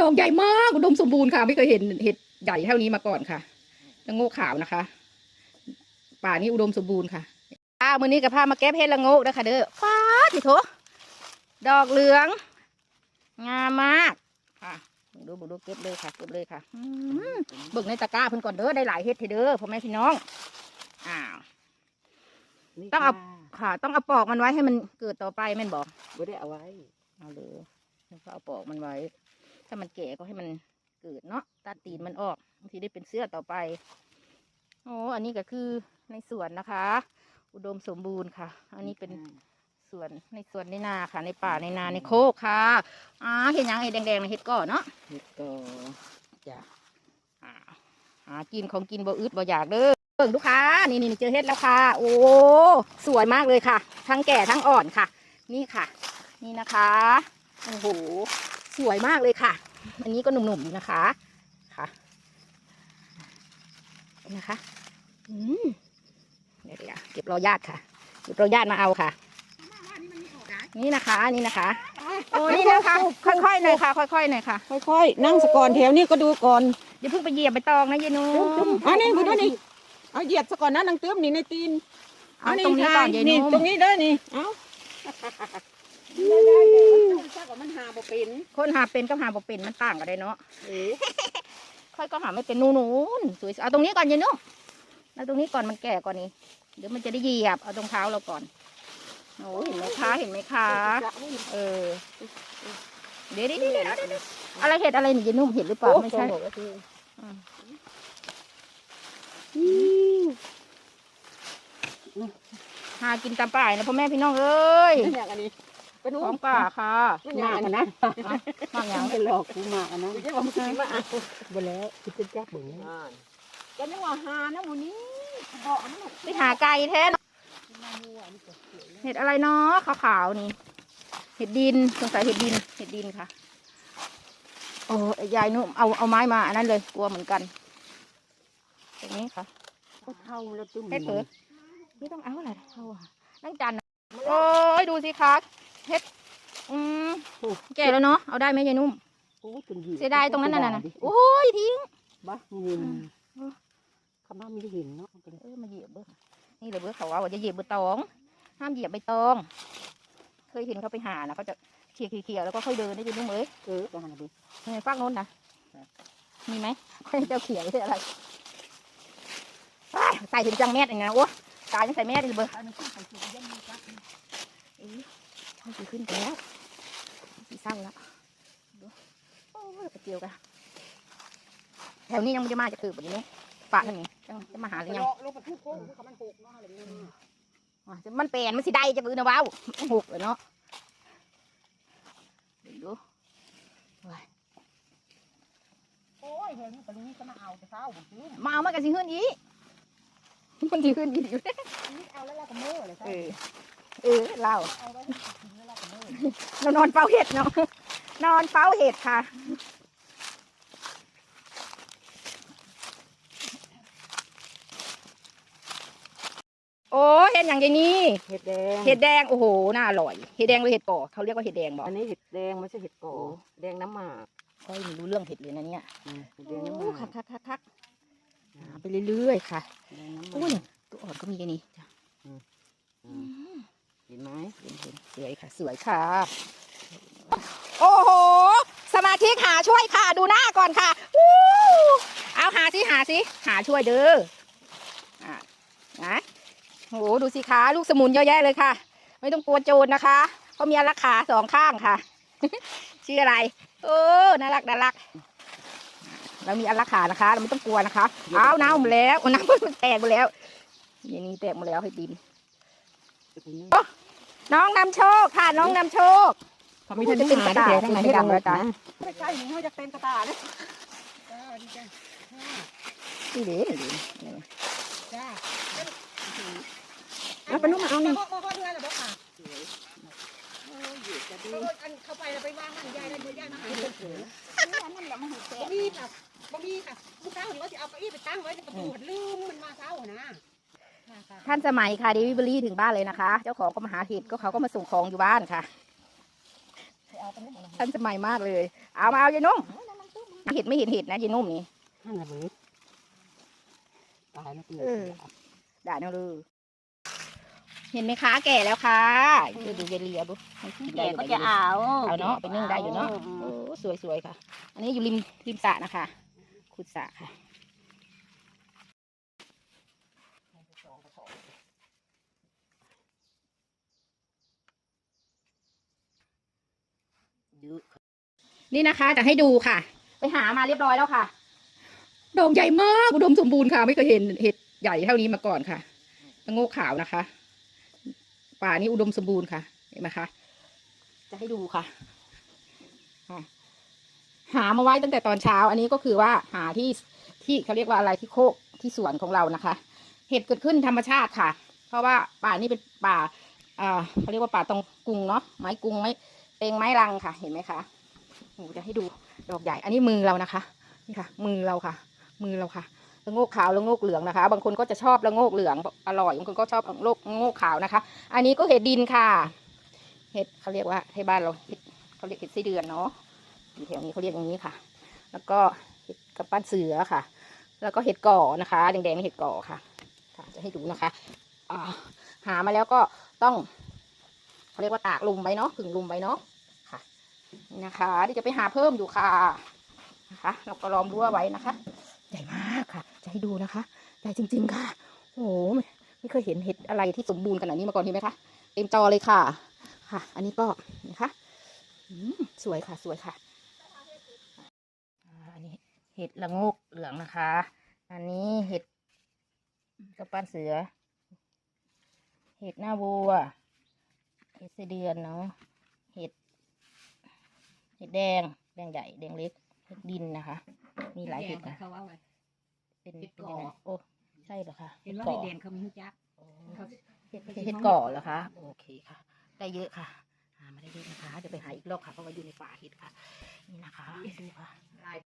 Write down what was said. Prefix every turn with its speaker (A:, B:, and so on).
A: ดอกใหญ่มากอุดมสมบูรณ์ค่ะ ไม่เคยเห็นเห็ดใหญ่เท่านี้มาก่อนค่ะละโงกขาวนะคะ ป่านี้อุดมสมบูรณ์ค่ะอ้าวมื้อนี้กับพามาเก็บเห็ดละโงกนะคะเด้อฟ้าสิโถดอกเหลือง งามมากค่ะดูบุดูเก็บเลยค่ะเก็บเลยค่ะอืมเบิ่งในตะกร้าเพิ่นก่อนเด้อได้หลายเห็ดเถอะเด้อพ่อแม่พี่น้องอ้าวต้องเอาค่ะ ต้องเอาปอกมันไว้ให้มันเกิดต่อไปแม่นบอก
B: ไม่ได้เอาไว้
A: เอาเลยแล้วก็เอาปอกมันไว้ ถ้ามันแก่ก็ให้มันเกิดเนาะตัดตีนมันออกบางทีได้เป็นเสื้อต่อไปโอ้อันนี้ก็คือในสวนนะคะ อุดมสมบูรณ์ค่ะ อันนี้เป็นสวนในสวนในนาค่ะ ในป่าในนาในโคกค่ะอ่าเห็นยังไอ้แดงๆในเห็ดก่อนเนาะ
B: เห็ดก็
A: จ้ะอ่าหากินของกินบ่อึดบ่อยากเด้อเบิ่งลูกค้า นี่นี่เจอเห็ดแล้วค่ะ โอ้สวยมากเลยค่ะ ทั้งแก่ทั้งอ่อนค่ะ นี่ค่ะ นี่นะคะโอ้โห สวยมากเลยค่ะ อันนี้ก็หนุ่มๆอยู่นะคะค่ะนะคะอืมเดี๋ยวเดี๋ยวเก็บรอญาติค่ะเก็บรอญาติมาเอาค่ะ นี่นะคะนี่นะคะโอ้นี่นะคะค่อยๆหน่อยค่ะ ค่อยๆหน่อยค่ะ
B: ค่อยๆนั่งสะก่อนแถวนี้ก็ดูก่อน
A: อย่าเพิ่งไปเหยียบใบตองนะเยนู
B: อันนี้บุญนี่เอาเหยียดสะก่อนนะนางเตื้อมนี่ในตีน
A: เอาตรงนี้ก่อนเย
B: นี่
A: นู
B: ตรงนี้เด้อนี่เอา มันหาบ่เป็น
A: คนหาเป็นกับหาบ่เป็นมันต่างกันเลยเนาะค่อยก็หาไม่เป็นนูนูนสวยๆเอาตรงนี้ก่อนเยนูเอาตรงนี้ก่อนมันแก่ก่อนนี้ เดี๋ยวมันจะได้เหยียบเอาตรงเท้าเราก่อนโอ้เห็นไหมคะเห็นไหมคะเออเดี๋ยวเดี๋ยวเดี๋ยวเดี๋ยวเดี๋ยวอะไรเห็ดอะไรนี่เยนุ่มเห็ดหรือเปล่าไม่ใช่อืมหากินตามป่ายนะพ่อแม่พี่น้องเอ้ย
B: อย่างอันนี้ เป็น
A: ของป่าค่ะ
B: หมากนะ
A: มากอย่าง
B: เป็นหลอกกูหมากนะไม่ใช่ว่ามึงกินมาอะ
C: บ่แล้วคิดเป็นจักเบิ่งนะ
B: ก็นึกว่าหานะวันนี้บอกมัน
A: ไปหาไก่แท้เนาะเห็ดอะไรเนาะขาวๆนี่ เห็ดดินสงสัยเห็ดดิน เห็ดดินค่ะ โอ้ยยายนุ่มเอาเอาไม้มาอันนั้นเลยกลัวเหมือนกันตรงนี้ค่ะ
B: ก็เท่าแล้วตุ้ม
A: เฮ็ดเผลอไม่ต้องเอาอะไรเอาอะนั่งจันทร์อะโอ้ยดูสิคะ เฮ็ดอืมแก่แล้วเนาะเอาได้ไหมยายนุ่ม
B: โอ้จนหยิบ
A: เสียดายตรงนั้นน่ะนะโอ้ยทิ้ง
B: บ้าเงินคำว่าไม่ได้เห็นเนาะ
A: เออมาเหยียบเบ้อนี่เลยเบ้อเขาว่าว่าจะเหยียบใบตองห้ามเหยียบใบตอง เคยเห็นเขาไปหานะเขาจะเขี่ยเขี่ยๆแล้วก็ค่อยเดินได้ยินนุ่มเอ้ย
B: เออไปหาดู
A: ในฟากโน้นนะมีไหมค่อยเจ้าเขี่ยไม่ใช่อะไรอ้ายใส่ถึงจังแมสอย่างเงี้ยโอ้ตายยังใส่แมสเลยเบ้อ เอ้ยช่างสีขึ้นไปแล้วสีเศร้าแล้วดูโอ้ยกระเจียวกันแถวนี้ยังไม่ได้มาจะคือแบบนี้ป่าทางนี้ยังจะมาหาหรือยัง
B: ลูกกระทุกโค้งเขามันหกเนาะอะไรเงี้ย
A: อะจะมันเปลี่ยนมันสิได้จะบื้อนะว้าวมันหกเลยเนาะดูดู
B: โอ้ยเห็นตรงนี้ก็มาเอาแต่เช้าผมซื้อ
A: มาเอามากันสิขึ้นอีมันสิขึ้นอีอยู่
B: นี่เอาแล้วเราก็เมื่อเลย
A: เออเออเล่า
B: เอาไว้กินแล้วเราก็ เมื่อ
A: เรานอนเฝ้าเห็ดเนาะนอนเฝ้าเห็ดค่ะ โอ้เห็ดอย่างไงนี่
B: เห็ดแดง
A: เห็ดแดงโอ้โหน่าอร่อยเห็ดแดงหรือเห็ดก่อเขาเรียกว่าเห็ดแดงบอก
B: อันนี้เห็ดแดงไม่ใช่เห็ดก่อแดงน้ำหมาก
A: ค่อยไม่รู้เรื่องเห็ดเลยนะเนี่ย
B: เห็ดแดงน้ำห
A: โอ้
B: มาก
A: คักคักคักคักหาไปเรื่อยๆค่ะ
B: แดงน้ำห
A: โอ้
B: มายก
A: ตัวอ่อนก็มีอันนี้จ้ะ
B: เห็นไหม
A: เห็นเห็น สวยค่ะ สวยค่ะ โอ้โห สมาธิกหาช่วยค่ะ ดูหน้าก่อนค่ะวู้เอาหาสิหาสิหาช่วยเด้ออะนะโอ้โหดูสิคะลูกสมุนเยอะแยะเลยค่ะ ไม่ต้องกลัวโจรนะคะเขามีอารักขาสองข้างค่ะ ชื่ออะไรโอ้น่ารักน่ารักเรามีอารักขานะคะ เราไม่ต้องกลัวนะคะเอาน้ำหมดแล้วน้ำมันแตกหมดแล้วอย่างนี้แตกหมดแล้วให้ดิน น้องนำโชคค่ะน้องนำโชค
B: เขาไม่ได้เป็นกระดาษ
A: ข้างในให้ดังเลยจ้ะ
B: ไม่ใช่หนูเขาจะเป็นกระดาษนะ
A: นี่เด้นี่
B: จ้าเอาไปนุ่มมาเอานี่
C: เข้าไปแล้วไปวางมันยายได้ยายมาหาเสือนั่นแหละมันแตกบ่มีค่ะบ่มีค่ะผู้สาวนี่ว่าสิเอาเก้าอี้ไปตั้งไว้ในประตูลืมมันมาเช้านะ
A: ท่านสมัยค่ะเดวิเบอรี่ถึงบ้านเลยนะคะ เจ้าของก็มาหาเห็ดก็เขาก็มาส่งของอยู่บ้านค่ะ ท่านสมัยมากเลย เอามาเอายายนุ่มเห็ดไม่เห็นเห็ดนะยีนุ่มนี่
C: นั่นแหละมึงตายแล้วตี
A: เออด่าเนาะเลยเห็นไหมคะแก่แล้วค่ะดูดูเยเลียบุให้กินได้
B: แก่
A: อยู่
B: ก็
A: ได้
B: จะ
A: อยู่
B: เอา
A: เอาเนาะไปนึ่งได้อยู่เนาะโอ้สวยๆค่ะ อันนี้อยู่ริมริมสระนะคะขุดสระค่ะ นี่นะคะจะให้ดูค่ะ ไปหามาเรียบร้อยแล้วค่ะดอกใหญ่มากอุดมสมบูรณ์ค่ะ ไม่เคยเห็นเห็ดใหญ่เท่านี้มาก่อนค่ะตะโงกขาวนะคะ ป่านี้อุดมสมบูรณ์ค่ะ เห็นไหมคะ จะให้ดูค่ะอะ หามาไว้ตั้งแต่ตอนเช้า อันนี้ก็คือว่าหาที่ที่เขาเรียกว่าอะไรที่โคกที่สวนของเรานะคะ เห็ดเกิดขึ้นธรรมชาติค่ะ เพราะว่าป่านี้เป็นป่าอ่าเขาเรียกว่าป่าตองกุงเนาะไม้กุงไม้ เตงไม้รังค่ะ เห็นไหมคะหนูจะให้ดูดอกใหญ่ อันนี้มือเรานะคะ นี่ค่ะ มือเราค่ะ มือเราค่ะละโงกขาวละโงกเหลืองนะคะ บางคนก็จะชอบละโงกเหลืองอร่อย บางคนก็ชอบละโงกโงกขาวนะคะ อันนี้ก็เห็ดดินค่ะ เห็ดเขาเรียกว่าให้บ้านเราเห็ดเขาเรียกเห็ดไส้เดือนเนาะอยู่แถวนี้เขาเรียกอย่างนี้ค่ะ แล้วก็เห็ดกระปั้นเสือค่ะ แล้วก็เห็ดก่อนะคะ แดงๆเห็ดก่อค่ะ จะให้ดูนะคะอหามาแล้วก็ต้อง เขาเรียกว่าตากลุมไว้เนาะผึ่งลุมไว้เนาะค่ะนี่นะคะเดี๋ยวจะไปหาเพิ่มอยู่ค่ะนะคะเราก็ล้อมรั้วไว้นะคะ ใหญ่มากค่ะ จะให้ดูนะคะใหญ่จริง ๆ ค่ะโอ้โหไม่ไม่เคยเห็นเห็ดอะไรที่สมบูรณ์ขนาดนี้มาก่อนเห็นไหมคะเต็มจอเลยค่ะ ค่ะ อันนี้ก็นะคะอืมสวยค่ะสวยค่ะอันนี้เห็ดละโงกเหลืองนะคะ อันนี้เห็ดกระปั้นเสือ เห็ดหน้าวัว เห็ดไส้เดือนเนาะเห็ดเห็ดแดงแดงใหญ่แดงเล็กเห็ดดินนะคะ มีหลายเห็ดนะ
C: เขาว่าไง
A: เป็น
C: เห็ด
A: เป็น
C: ก่อ
A: ยังไงโอ้ใช่เหรอคะ
C: เห็นว่า
A: ก่อ
C: เด่นเขามีจัก
A: อ๋อ
C: เขา
A: เห็ดเห็ดก่อเหรอคะโอเคค่ะ ได้เยอะค่ะหามาได้เยอะนะคะเดี๋ยวไปหาอีกรอบค่ะเพราะว่าอยู่ในป่าเห็ดค่ะ นี่นะคะดูค่ะ